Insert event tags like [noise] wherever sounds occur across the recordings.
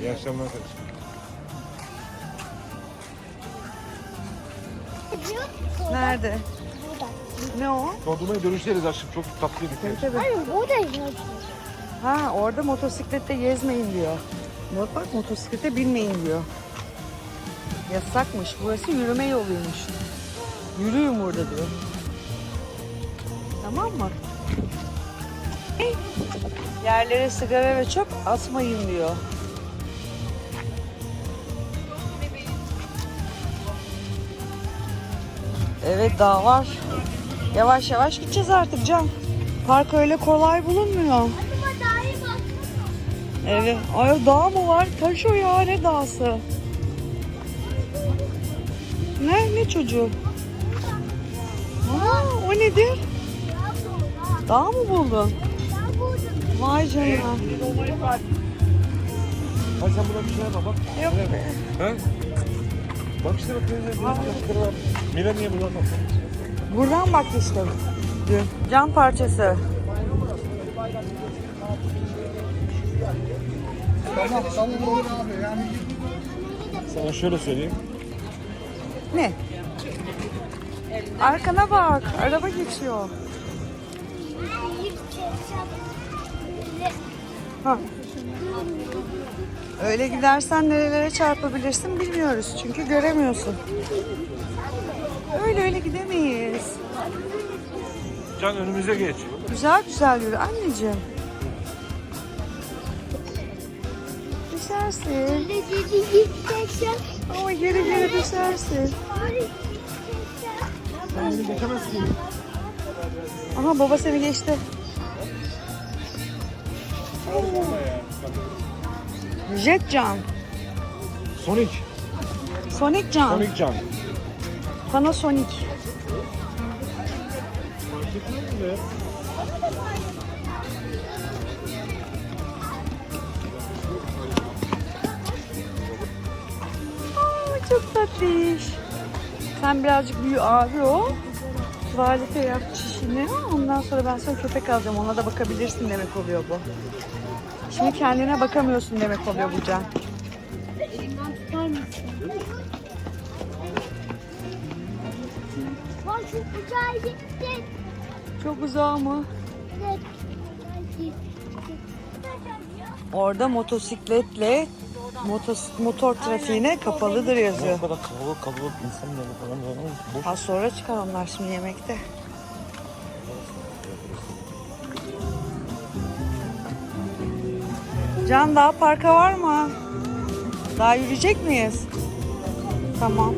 İyi akşamlar kardeşim. Nerede? Burada. Ne o? Dondurmayı dönüşleriz aşkım. Çok tatlıydı. Tabii tabii. Hayır burada yazıyor. Ha orada motosiklette gezmeyin diyor. Bak bak motosiklete binmeyin diyor. Yasakmış. Burası yürüme yoluymuş. Yürüyün burada diyor. Tamam mı? Yerlere sigara ve çöp atmayın diyor. Evet daha var. Yavaş yavaş gideceğiz artık Can. Park öyle kolay bulunmuyor. Evet. Ay dağ mı var? Taş o ya ne dağsı? Ne? Ne çocuğu? Aa, o nedir? Dağ mı buldun? Ben buldum. Vay canına. Hadi sen buna bir şeyler bak. bak. Yok be. He? Bak işte bak. Var. Mila niye buradan bak. Buradan bak işte. Dün. Can parçası. Sana şöyle söyleyeyim. Ne? Arkana bak. Araba geçiyor. Ha. Öyle gidersen nerelere çarpabilirsin bilmiyoruz. Çünkü göremiyorsun. Öyle öyle gidemeyiz. Can önümüze geç. Güzel güzel yürü anneciğim. Düşersin. Ama geri geri düşersin. Sen beni geçemezsin. Aha baba seni geçti. Jet Can. Sonic. Sonic Can. Sonic Can. Panasonic. Aa, çok tatlış. Sen birazcık büyü abi o. Tuvalete yap çişini. Ondan sonra ben sana köpek alacağım. Ona da bakabilirsin demek oluyor bu. Şimdi kendine bakamıyorsun demek oluyor bu Can. Elimden tutar mısın? Bak şu uçağa gitti. Çok uzağı mı? Evet. Orada motosikletle motos, motor trafiğine kapalıdır yazıyor. O kadar kalabalık kalabalık insanlar falan var ama boş. Az sonra çıkar onlar şimdi yemekte. Can daha parka var mı? Daha yürüyecek miyiz? Tamam.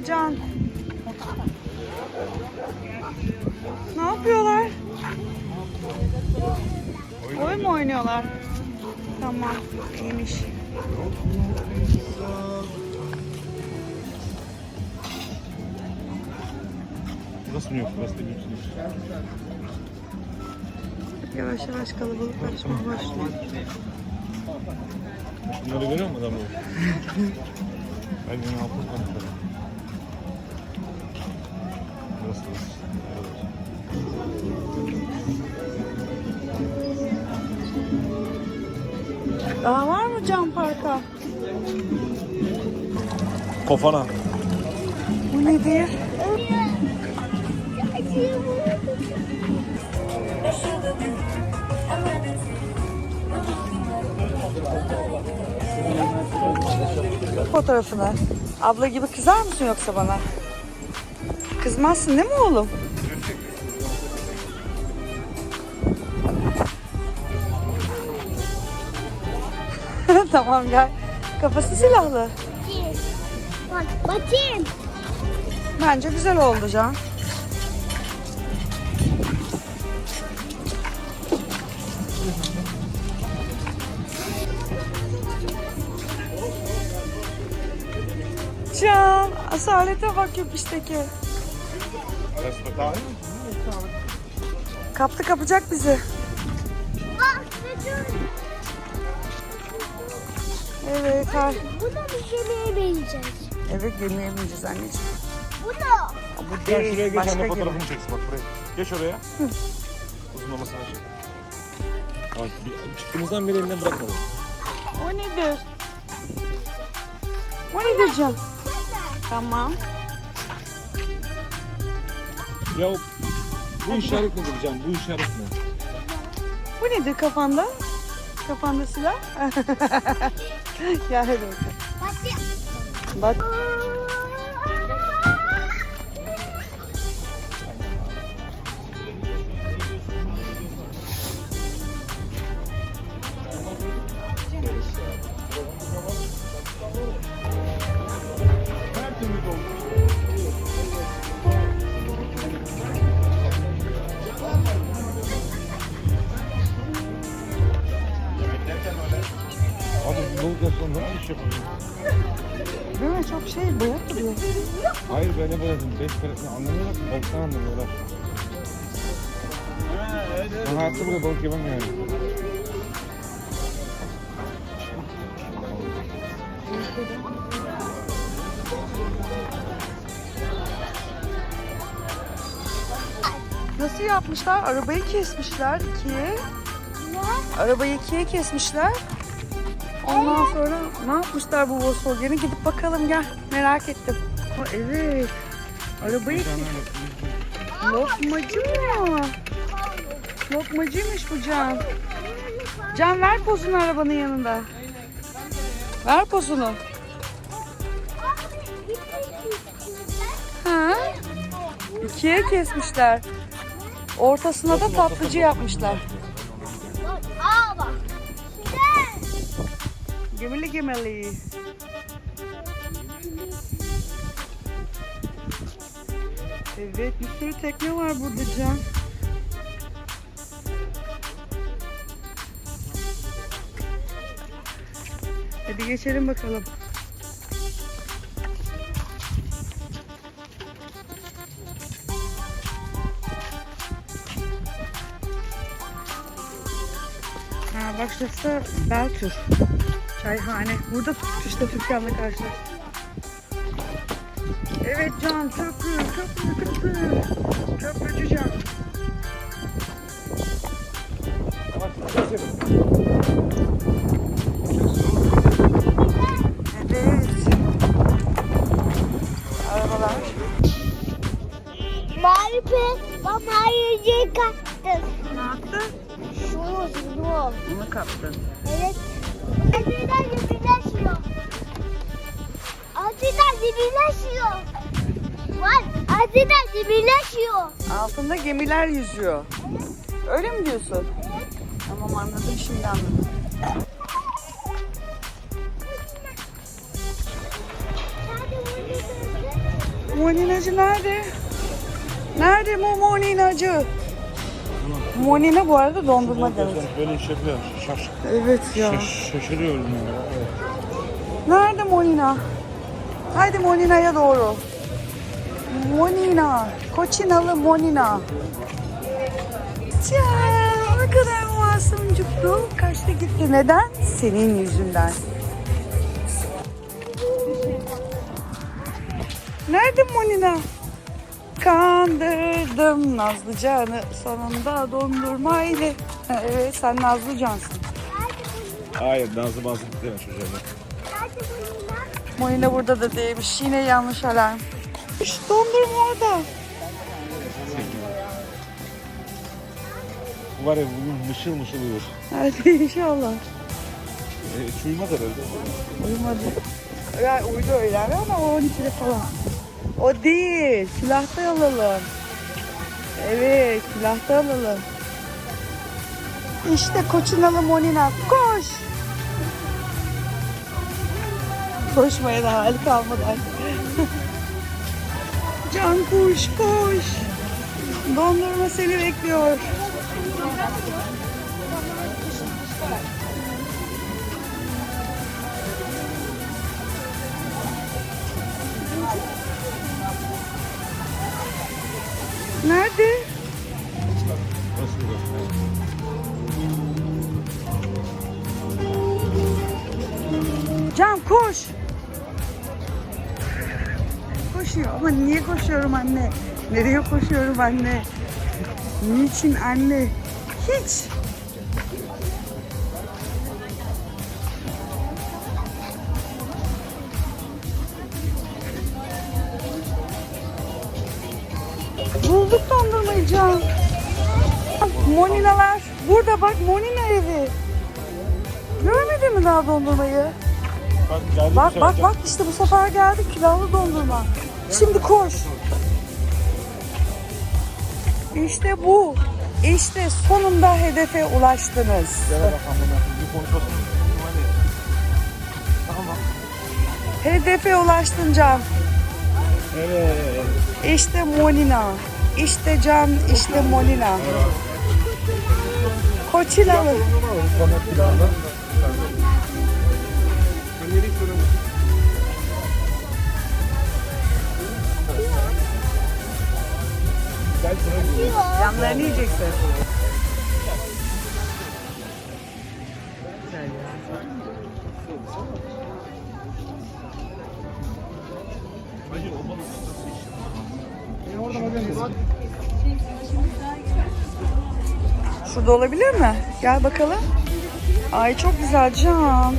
Can. Ne yapıyorlar? Oyun mu oynuyorlar? Tamam, iyiymiş. Burası mı yok? Burası değil mi? Yavaş yavaş kalabalıklaşmaya başlıyor. Bunları görüyor musun adamı? [laughs] Ben yine altın burası. Daha var mı Can Park'a? Kofana. Bu nedir? Fotoğrafını. Abla gibi kızar mısın yoksa bana? Kızmazsın değil mi oğlum? [laughs] tamam gel. Kafası silahlı. Bakayım. Bak, bakayım. Bence güzel oldu Can. Can, asalete bak yapıştaki. Daha iyi. Kaptı kapacak bizi. Çocuğum. Evet, ha. Bu da bir gemiye benzer. Evet gemiye bineceğiz anneciğim. Bu da. Bu Gel değil, şuraya geç başka anne gemi. fotoğrafını çeksin bak buraya. Geç oraya. Uzunlamasına çek. Bak bir- çıktığımızdan beri elinden bırakmadım. O nedir? O nedir Can? Tamam. Ya bu işaret nedir Can? Bu işaret ne? Bu nedir kafanda? Kafanda silah? [laughs] ya hadi bakalım. Bak. Beş kere anlamıyorlar ki. Balıktan anlamıyorlar. Ben hayatta burada balık yani. Nasıl yapmışlar? Arabayı kesmişler ikiye. Arabayı ikiye kesmişler. Ondan sonra ne yapmışlar bu Volkswagen'i? Gidip bakalım gel. Merak ettim. Ha, evet. Arabayı Lokmacı mı? Lokmacıymış bu Can. Can ver pozunu arabanın yanında. Ver pozunu. Ha? İkiye kesmişler. Ortasına da tatlıcı yapmışlar. Gemili gemili. Evet bir sürü tekne var burada Can. Hadi geçelim bakalım. Ha da Beltür. Çayhane. Burada işte Türkan'la karşı. Evet Can köprü, köprü, köprü. Köprücü Can. Evet. Arabalar. Marife. Bak mayıcıyı kattın. Ne yaptı? Şunu şunu. Bunu kaptın. Evet. Aziden birleşiyor. Aziden birleşiyor. Var. Aziden birleşiyor. Altında gemiler yüzüyor. Öyle mi diyorsun? Tamam anladım şimdi anladım. Moninacı nerede? Nerede bu moninacı? Monina bu arada dondurma demek. Böyle iş yapıyor. Şaş, Evet ya. şaş, şaşırıyorum ya. Evet. Nerede Monina? Haydi Monina'ya doğru. Monina. Koçinalı Monina. Ya, ne kadar masumcuktu. Kaçtı gitti. Neden? Senin yüzünden. Nerede Monina? Kandırdım Nazlıcan'ı sonunda dondurma ile. Evet sen Nazlıcan'sın. Hayır Nazlı Mazlı deme çocuğa. Molina burada da değilmiş. Yine yanlış alarm. Şş, dondurma orada. Bu var ya bugün mışıl mışıl uyuyor. Hadi [laughs] inşallah. E, hiç uyumaz herhalde. Uyumadı. Ya uyudu öyle ama o 12'de falan. O değil. Silahta alalım. Evet silahta alalım. İşte koçinalı Monina. Koş. Koşmaya da hali kalmadı artık. [laughs] Can koş koş. Dondurma seni bekliyor. Ama niye koşuyorum anne? Nereye koşuyorum anne? Niçin anne? Hiç. Bulduk dondurmayı Can. Moninalar. Burada bak Monina evi. Görmedin mi daha dondurmayı? Bak Bak bir bak şey bak işte bu sefer geldi külahlı dondurma. Şimdi koş. İşte bu. İşte sonunda hedefe ulaştınız. Hedefe ulaştın Can. Evet. İşte Molina. İşte Can, işte Molina. Koçilalı. Şurada olabilir mi? Gel bakalım. Ay çok güzel Can.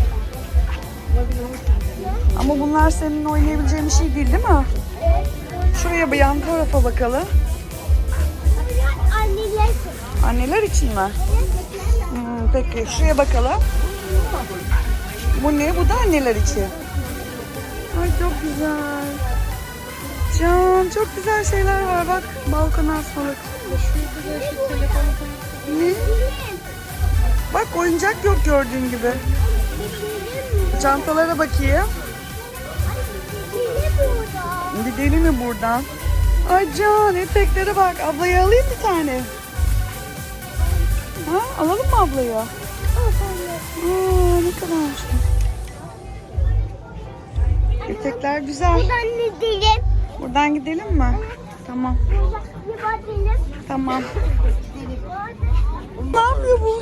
Ama bunlar senin oynayabileceğin bir şey değil değil mi? Şuraya bir yan tarafa bakalım. Anneler. İçin mi? Hmm, peki şuraya bakalım. Bu ne? Bu da anneler için. Ay çok güzel. Can çok güzel şeyler var bak. Balkona asmalık. Ne? Bak oyuncak yok gördüğün gibi. Çantalara bakayım. Gidelim mi buradan? Ay Can eteklere bak. Ablayı alayım bir tane. Ha, alalım mı ablayı? Aa, ne kadar Etekler güzel. Buradan ne diyelim? Buradan gidelim mi? Tamam. Tamam. Ne yapıyor bu?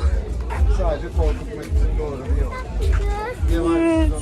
Sadece korkutmak için doğru bir yol. Evet.